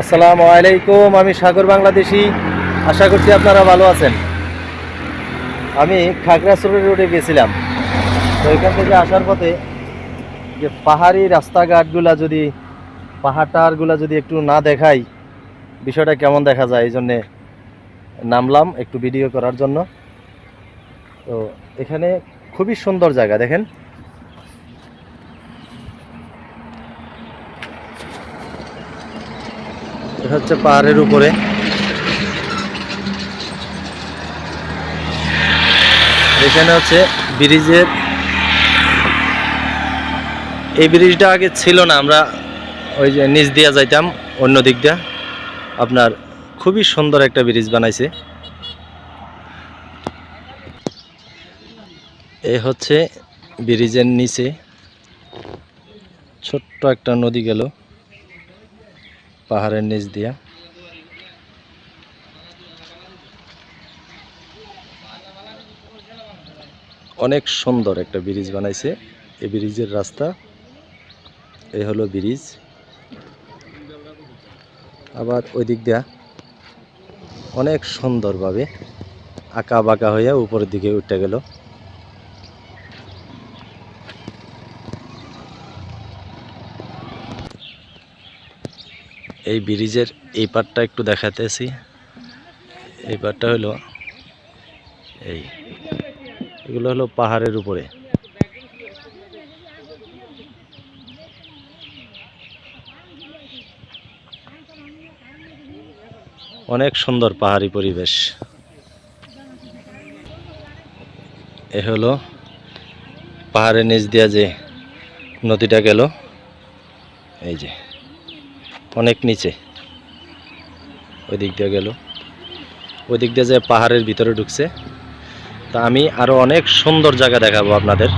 আসসালামু আলাইকুম, আমি সাগর বাংলাদেশি। আশা করছি আপনারা ভালো আছেন। আমি খাগড়াছড়ি রোডে গেছিলাম। তো এখান থেকে আসার পথে যে পাহাড়ি রাস্তাঘাটগুলা যদি, পাহাড়টারগুলা যদি একটু না দেখাই, বিষয়টা কেমন দেখা যায় এই জন্যে নামলাম একটু ভিডিও করার জন্য। তো এখানে খুবই সুন্দর জায়গা, দেখেন। এটা হচ্ছে পাহাড়ের উপরে। এখানে হচ্ছে ব্রিজের এই ব্রিজটা আগে ছিল না, আমরা ওই যে নিচ দিয়া যাইতাম, অন্য দিকটা আপনার খুবই সুন্দর একটা ব্রিজ বানাইছে। এ হচ্ছে ব্রিজের নিচে ছোট্ট একটা নদী গেল। পাহাড়ের নিচ দিয়া। অনেক সুন্দর একটা ব্রিজ বানাইছে। এই ব্রিজের রাস্তা এই হলো ব্রিজ। আবার ওই দিক দিয়া অনেক সুন্দরভাবে আঁকা বাঁকা হইয়া উপরের দিকে উঠে গেল। এই ব্রিজের এই পার্টটা একটু দেখাতেছি। এই পার্টটা হলো এই, এগুলো হলো পাহাড়ের উপরে। অনেক সুন্দর পাহাড়ি পরিবেশ। এ হলো পাহাড়ের নিচ দিয়া যে নদীটা গেল। এই যে। অনেক নিচে। ওই দিক দিয়ে গেল। ওই দিক দিয়ে যে পাহাড়ের ভিতরে ঢুকছে, তা আমি আরও অনেক সুন্দর জায়গা দেখাবো আপনাদের।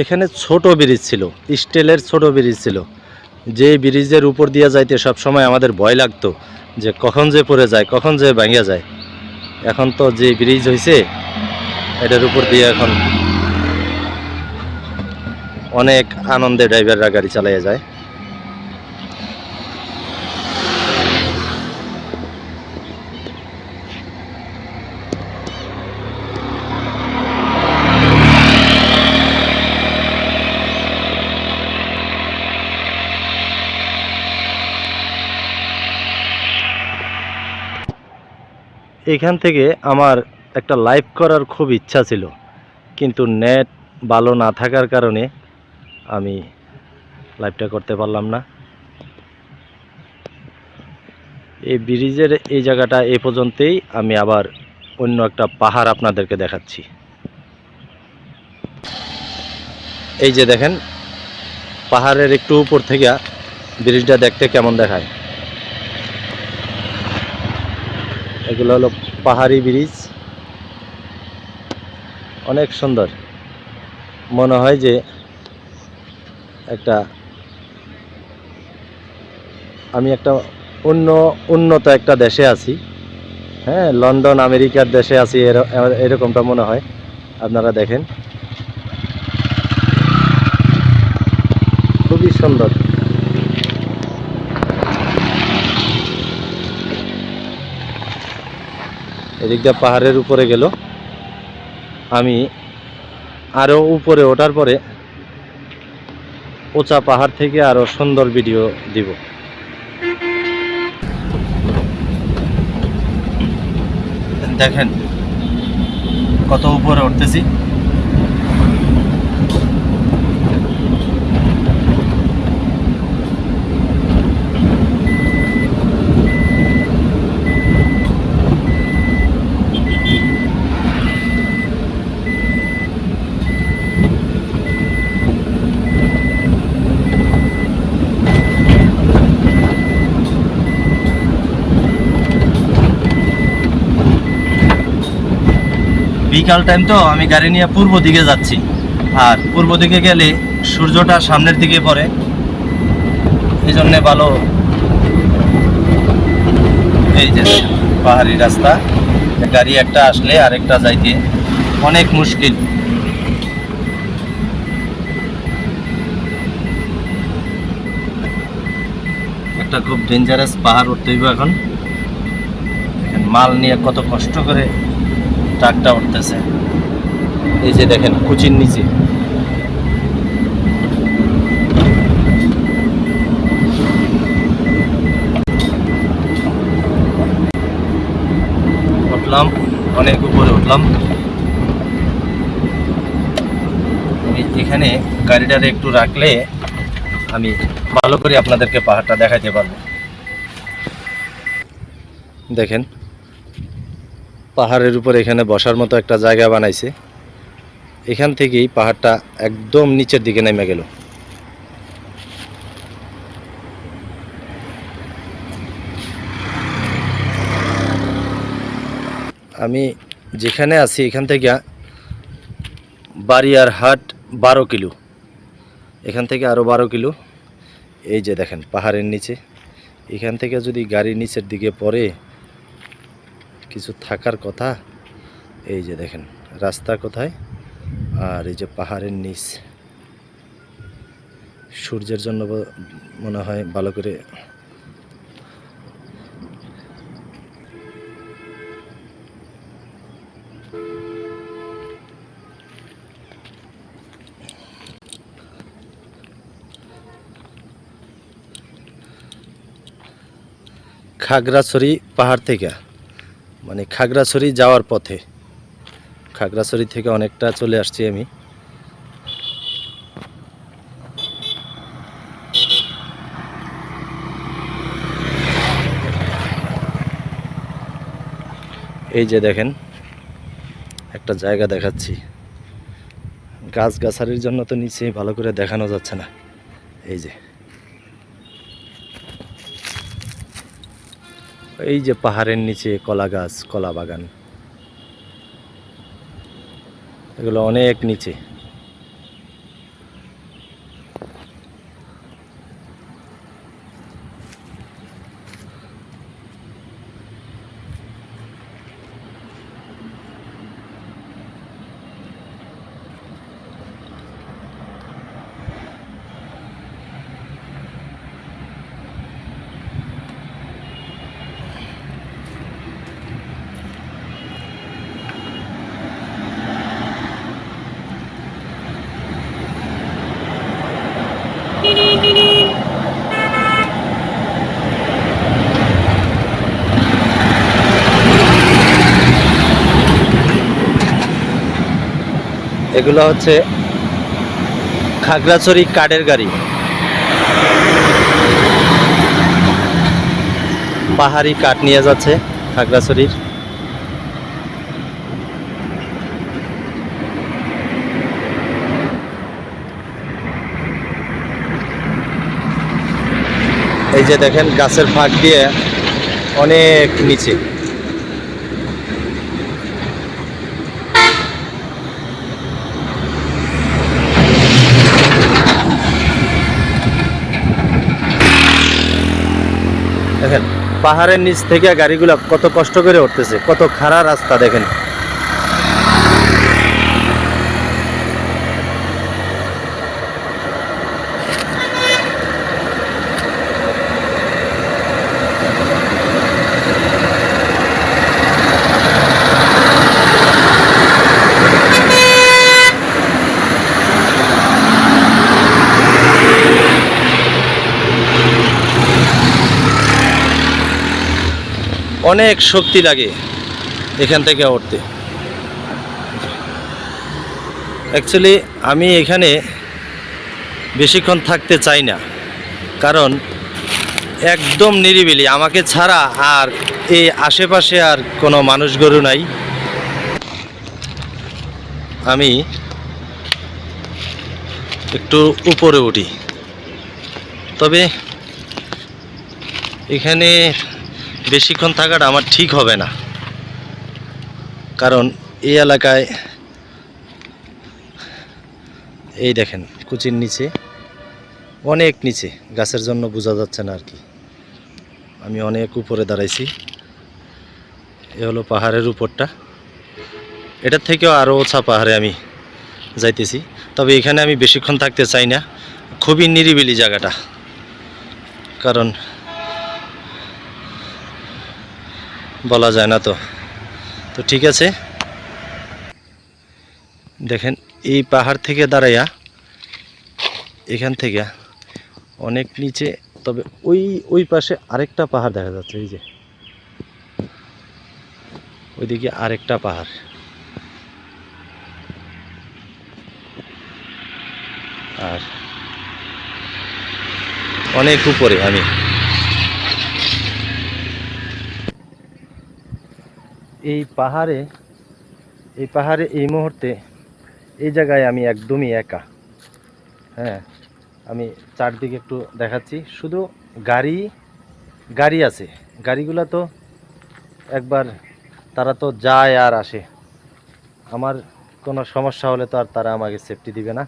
এখানে ছোট ব্রিজ ছিল, স্টিলের ছোট ব্রিজ ছিল। যে ব্রিজের উপর দিয়ে যাইতে সব সময় আমাদের ভয় লাগতো, যে কখন যে পড়ে যায়, কখন যে ভাঙিয়া যায়। এখন তো যে ব্রিজ হয়েছে এটার উপর দিয়ে এখন অনেক আনন্দে ড্রাইভাররা গাড়ি চালাইয়া যায়। এখান থেকে আমার একটা লাইভ করার খুব ইচ্ছা ছিল। কিন্তু নেট ভালো না থাকার কারণে আমি লাইভটা করতে পারলাম না। এই ব্রিজের এই জায়গাটা এ পর্যন্তই আমি আবার অন্য একটা পাহাড় আপনাদেরকে দেখাচ্ছি। এই যে দেখেন, পাহাড়ের একটু উপর থেকে ব্রিজটা দেখতে কেমন দেখায়। এগুলো হলো পাহাড়ি ব্রিজ। অনেক সুন্দর। মনে হয় যে একটা আমি একটা অন্য, উন্নত একটা দেশে আছি। হ্যাঁ লন্ডন, আমেরিকার দেশে আছি, এর- এরকমটা মনে হয়। আপনারা দেখেন। খুবই সুন্দর। এদিক দিয়ে পাহাড়ের উপরে গেল। আমি আরও উপরে ওঠার পরে উঁচা পাহাড় থেকে আরও সুন্দর ভিডিও দিব। দেখেন, কত উপরে উঠতেছি। বিকাল টাইম তো আমি গাড়ি নিয়ে পূর্ব দিকে যাচ্ছি। আর পূর্ব দিকে গেলে সূর্যটা সামনের দিকে পড়ে। এই জন্যে ভালো। এই যে পাহাড়ি রাস্তা। গাড়ি একটা আসলে আরেকটা যাইতে অনেক মুশকিল। একটা খুব ডেঞ্জারাস পাহাড় উঠতে হইব এখন মাল নিয়ে কত কষ্ট করে ট্রাকটা উঠতেছে। এই যে দেখেন, কুচির নিচে। উঠলাম, অনেক উপরে উঠলাম। এখানে গাড়িটারে একটু রাখলে আমি ভালো করে আপনাদেরকে পাহাড়টা দেখাইতে পারব। দেখেন পাহাড়ের উপর এখানে বসার মতো একটা জায়গা বানাইছে। এখান থেকেই পাহাড়টা একদম নিচের দিকে নেমে গেল। আমি যেখানে আছি, এখান থেকে বাড়িয়ার হাট বারো কিলো। এখান থেকে আরও বারো কিলো। এই যে দেখেন, পাহাড়ের নিচে। এখান থেকে যদি গাড়ি নিচের দিকে পড়ে কিছু থাকার কথা। এই যে দেখেন, রাস্তা কোথায়? আর এই যে পাহাড়ের নিচ। সূর্যের জন্য মনে হয় ভালো করে খাগড়াছড়ি পাহাড় থেকে। মানে খাগড়াছড়ি যাওয়ার পথে। খাগড়াছড়ি থেকে অনেকটা চলে আসছি আমি। এই যে দেখেন, একটা জায়গা দেখাচ্ছি। গাছ গাছালির জন্য তো নিচে ভালো করে দেখানো যাচ্ছে না। এই যে। এই যে পাহাড়ের নিচে কলা গাছ কলা বাগান। এগুলো অনেক নিচে। এগুলো হচ্ছে খাগড়াছড়ি কাঠের গাড়ি। পাহাড়ি কাঠ নিয়ে যাচ্ছে খাগড়াছড়ির। এই যে দেখেন গাছের ফাঁক দিয়ে অনেক নিচে দেখেন পাহাড়ের নিচ থেকে গাড়িগুলো কত কষ্ট করে উঠতেছে কত খারাপ রাস্তা দেখেন। অনেক শক্তি লাগে এখান থেকে উঠতে। অ্যাকচুয়ালি আমি এখানে বেশিক্ষণ থাকতে চাই না, কারণ একদম নিরিবিলি। আমাকে ছাড়া আর এই আশেপাশে আর কোনো মানুষ গরু নাই। আমি একটু উপরে উঠি। তবে এখানে বেশিক্ষণ থাকাটা আমার ঠিক হবে না। কারণ এই এলাকায় এই দেখেন, কুচির নিচে, অনেক নিচে, গাছের জন্য বোঝা যাচ্ছে না আর কি। আমি অনেক উপরে দাঁড়াইছি। এ হলো পাহাড়ের উপরটা। এটার থেকেও আরও ওছা পাহাড়ে আমি যাইতেছি। তবে এখানে আমি বেশিক্ষণ থাকতে চাই না। খুবই নিরিবিলি জায়গাটা। কারণ বলা যায় না তো। তো ঠিক আছে। দেখেন, এই পাহাড় থেকে দাঁড়াইয়া, এখান থেকে অনেক নিচে, তবে ওই ওই পাশে আরেকটা পাহাড় দেখা যাচ্ছে, এই যে। ওইদিকে আরেকটা পাহাড়। আর অনেক উপরে আমি। এই পাহাড়ে এই পাহাড়ে এই মুহূর্তে, এই জায়গায় আমি একদমই একা। হ্যাঁ আমি চারদিকে একটু দেখাচ্ছি। শুধু গাড়ি গাড়ি আছে। গাড়িগুলো তো একবার তারা তো যায় আর আসে। আমার কোনো সমস্যা হলে তো আর তারা আমাকে সেফটি দিবে না।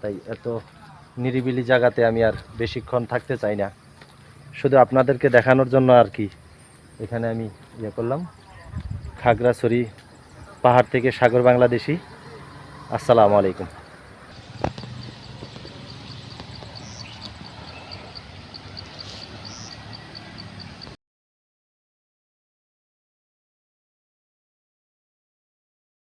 তাই এত নিরিবিলি জায়গাতে আমি আর বেশিক্ষণ থাকতে চাই না। শুধু আপনাদেরকে দেখানোর জন্য আর কি। এখানে আমি ইয়ে করলাম। খাগড়াছড়ি পাহাড় থেকে সাগর বাংলাদেশি। আসসালামু আলাইকুম।